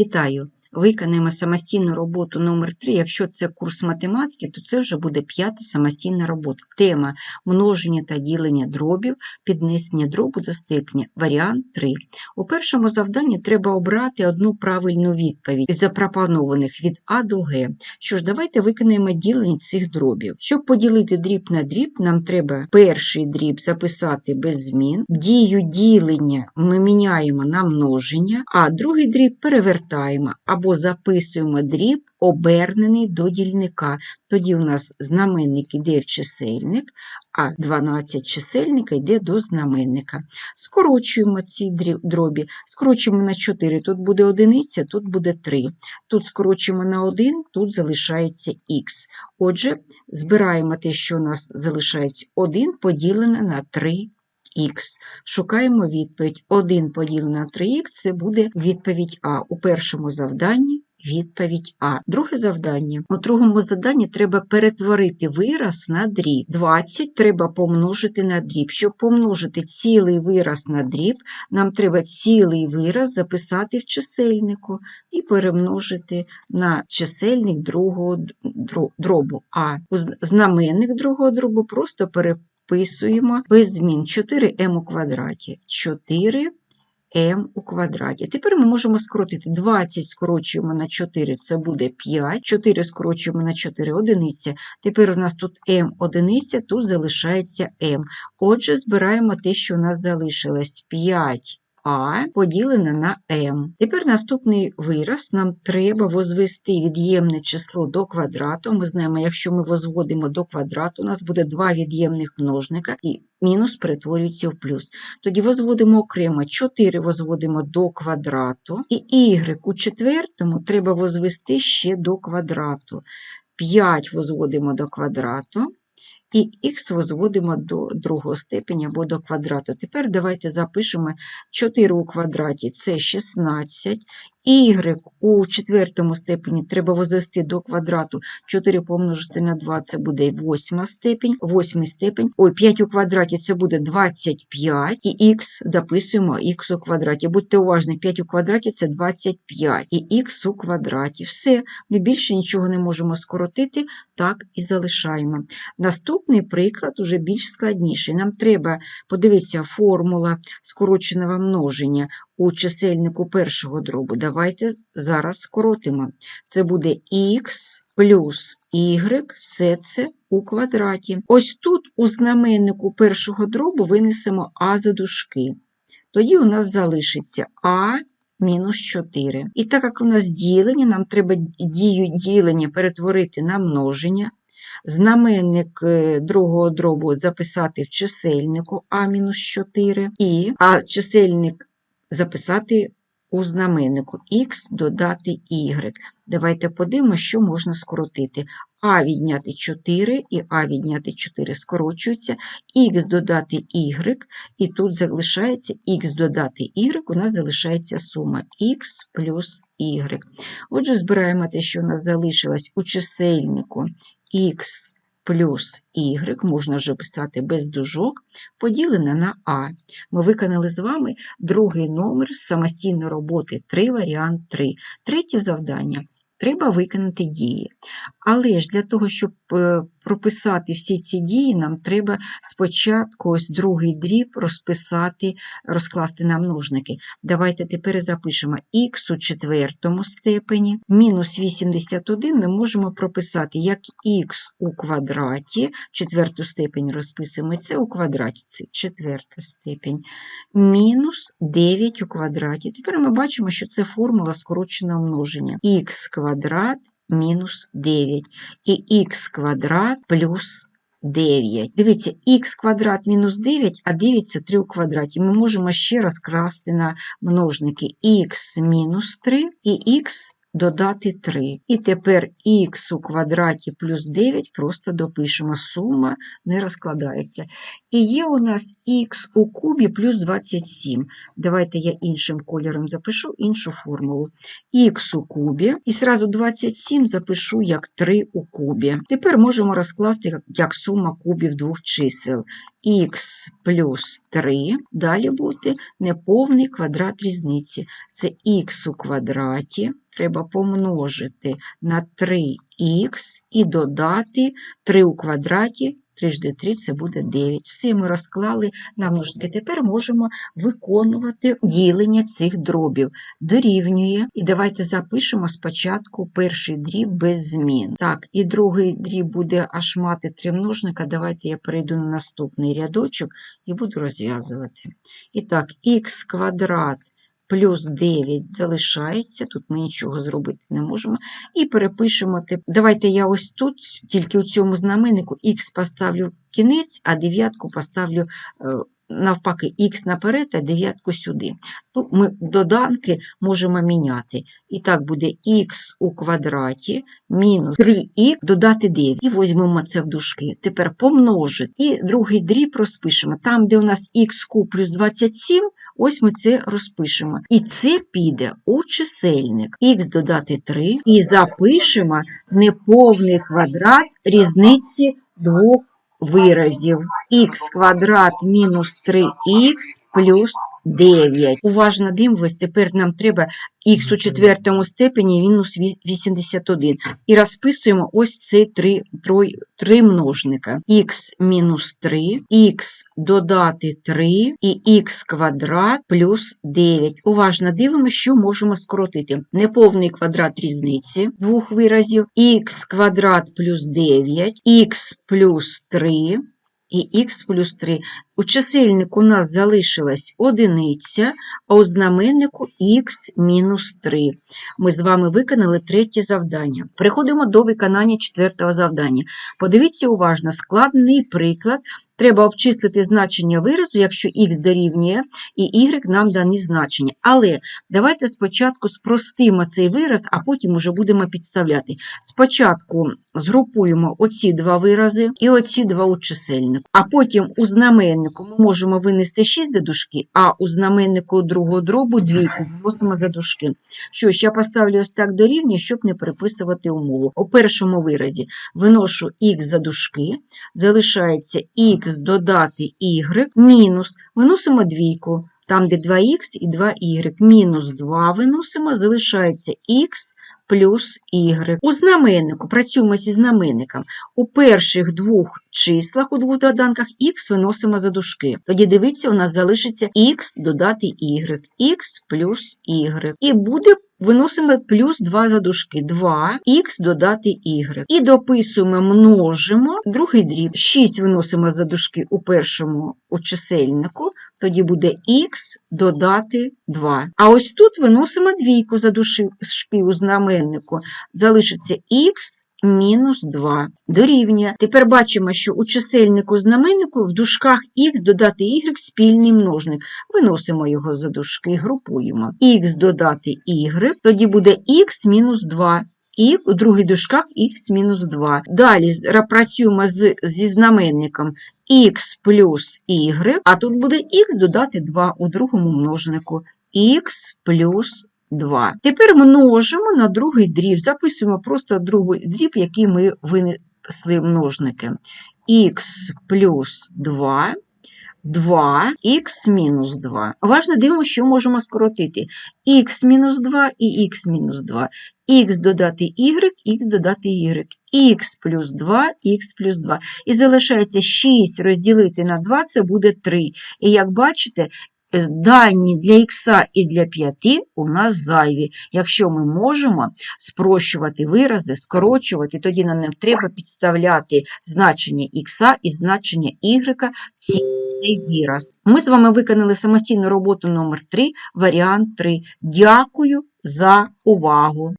Вітаю! Виконаємо самостійну роботу номер 3 Якщо це курс математики, то це вже буде п'ята самостійна робота. Тема множення та ділення дробів, піднесення дробу до степеня. Варіант 3. У першому завданні треба обрати одну правильну відповідь із запропонованих від А до Г. Що ж, давайте виконаємо ділення цих дробів. Щоб поділити дріб на дріб, нам треба перший дріб записати без змін. Дію ділення ми міняємо на множення, а другий дріб перевертаємо або записуємо дріб, обернений до дільника. Тоді у нас знаменник йде в чисельник, а 12 чисельника йде до знаменника. Скорочуємо ці дробі, скорочуємо на 4, тут буде одиниця, тут буде 3. Тут скорочуємо на 1, тут залишається х. Отже, збираємо те, що у нас залишається 1 поділене на 3 х. Шукаємо відповідь. 1 поділене на 3х – це буде відповідь А. У першому завданні відповідь А. Друге завдання. У другому завданні треба перетворити вираз на дріб. 20 треба помножити на дріб. Щоб помножити цілий вираз на дріб, нам треба цілий вираз записати в чисельнику і перемножити на чисельник другого дробу А. У знаменник другого дробу просто переписуємо без змін 4m у квадраті. 4 m у квадраті. Тепер ми можемо скоротити 20 скорочуємо на 4, це буде 5, 4 скорочуємо на 4 одиниця. Тепер у нас тут m одиниця, тут залишається m. Отже, збираємо те, що у нас залишилось 5. А поділене на m. Тепер наступний вираз нам треба возвести від'ємне число до квадрату. Ми знаємо, якщо ми возводимо до квадрату, у нас буде два від'ємних множника і мінус перетворюється в плюс. Тоді возводимо окремо 4 возводимо до квадрату, і y у четвертому треба возвести ще до квадрату. 5 возводимо до квадрату. І х возводимо до другого степеня або до квадрату. Тепер давайте запишемо 4 у квадраті це 16, y у четвертому степені треба возвести до квадрату 4 помножити на 2 це буде 8 степень, 8 степень. Ой, 5 у квадраті це буде 25, і х дописуємо х у квадраті. Будьте уважні, 5 у квадраті це 25, і х у квадраті. Все, ми більше нічого не можемо скоротити, так і залишаємо. Наступний приклад уже більш складніший. Нам треба подивитися формула скороченого множення у чисельнику першого дробу. Давайте зараз скоротимо. Це буде х плюс y, все це у квадраті. Ось тут у знаменнику першого дробу винесемо а за дужки. Тоді у нас залишиться а мінус 4. І так як у нас ділення, нам треба дію ділення перетворити на множення. Знаменник е, другого дробу записати в чисельнику А-4, і, а чисельник записати у знаменнику х додати y. Давайте подивимося, що можна скоротити. А відняти 4 і А відняти 4 скорочуються, х додати y, і тут залишається х додати y, у нас залишається сума х плюс y. Отже, збираємо те, що у нас залишилось у чисельнику х плюс y, можна вже писати без дужок, поділене на а. Ми виконали з вами другий номер самостійної роботи 3, варіант 3. Третє завдання. Треба виконати дії. Але ж для того, щоб е, прописати всі ці дії, нам треба спочатку ось другий дріб розписати, розкласти на множники. Давайте тепер запишемо х у четвертому степені. Мінус 81 ми можемо прописати як х у квадраті, четверту степень розписуємо, це у квадраті, це четверта степень. Мінус 9 у квадраті. Тепер ми бачимо, що це формула скороченого множення. х квадрат мінус 9 і х квадрат плюс 9. Дивіться, х квадрат мінус 9, а 9 це 3 у квадраті. Ми можемо ще раз красти на множники х мінус 3 і х додати 3. І тепер х у квадраті плюс 9 просто допишемо. Сума не розкладається. І є у нас х у кубі плюс 27. Давайте я іншим кольором запишу іншу формулу. х у кубі і сразу 27 запишу як 3 у кубі. Тепер можемо розкласти як сума кубів двох чисел. Х плюс 3, далі буде неповний квадрат різниці. Це х у квадраті, треба помножити на 3х і додати 3 у квадраті, 3 жди 3 це буде 9. Все ми розклали на множники. Тепер можемо виконувати ділення цих дробів. Дорівнює. І давайте запишемо спочатку перший дріб без змін. Так, і другий дріб буде аж мати три множника. Давайте я перейду на наступний рядочок і буду розв'язувати. І так, х квадрат плюс 9 залишається, тут ми нічого зробити не можемо. І перепишемо. Давайте я ось тут, тільки у цьому знаменнику, х поставлю кінець, а дев'ятку поставлю е, навпаки, х наперед, а дев'ятку сюди. Тут ми доданки можемо міняти. І так буде х у квадраті мінус 3х додати 9. І візьмемо це в дужки. Тепер помножити. І другий дріб розпишемо. Там, де у нас х куб плюс 27, ось ми це розпишемо. І це піде у чисельник. х додати 3 і запишемо неповний квадрат різниці двох виразів. Х квадрат мінус 3х плюс 9. Уважно дивимось, тепер нам треба х у четвертому степені мінус 81. І розписуємо ось ці три, трой, три множника. х мінус 3, х додати 3 і х квадрат плюс 9. Уважно дивимося, що можемо скоротити. Неповний квадрат різниці двох виразів, х квадрат плюс 9, х плюс 3 і х плюс 3. У чисельнику у нас залишилась одиниця, а у знаменнику х мінус 3. Ми з вами виконали третє завдання. Переходимо до виконання четвертого завдання. Подивіться уважно, складний приклад. Треба обчислити значення виразу, якщо х дорівнює, і y нам дані значення. Але давайте спочатку спростимо цей вираз, а потім уже будемо підставляти. Спочатку згрупуємо оці два вирази і оці два у чисельнику. А потім у знаменнику ми можемо винести 6 за дужки, а у знаменнику другого дробу двійку виносимо за дужки. Що ж, я поставлю ось так дорівнює, щоб не переписувати умову. У першому виразі виношу х за дужки, залишається х додати y, мінус, виносимо двійку, там де 2х і 2y, мінус 2 виносимо, залишається х плюс y. У знаменнику, працюємо зі знаменником, у перших двох числах, у двох доданках, х виносимо за дужки. Тоді дивіться, у нас залишиться х додати y, х плюс y. І буде Виносимо плюс 2 за дужки, 2, х додати y. І дописуємо, множимо другий дріб. 6 виносимо за дужки у першому у чисельнику, тоді буде х додати 2. А ось тут виносимо двійку за дужки у знаменнику, залишиться х мінус 2 дорівнює. Тепер бачимо, що у чисельнику знаменнику в дужках х додати y спільний множник. Виносимо його за дужки, групуємо. х додати y, тоді буде х мінус 2. І в других дужках х мінус 2. Далі працюємо з, зі знаменником х плюс y, а тут буде х додати 2 у другому множнику. х плюс 2. Тепер множимо на другий дріб. Записуємо просто другий дріб, який ми винесли множники. х плюс 2, 2, х мінус 2. Важно дивимося, що можемо скоротити. х мінус 2 і х мінус 2. х додати y, х додати y. х плюс 2, х плюс 2. І залишається 6 розділити на 2, це буде 3. І як бачите, дані для х і для 5 у нас зайві. Якщо ми можемо спрощувати вирази, скорочувати, тоді нам не треба підставляти значення х і значення y в цей вираз. Ми з вами виконали самостійну роботу номер 3, варіант 3. Дякую за увагу!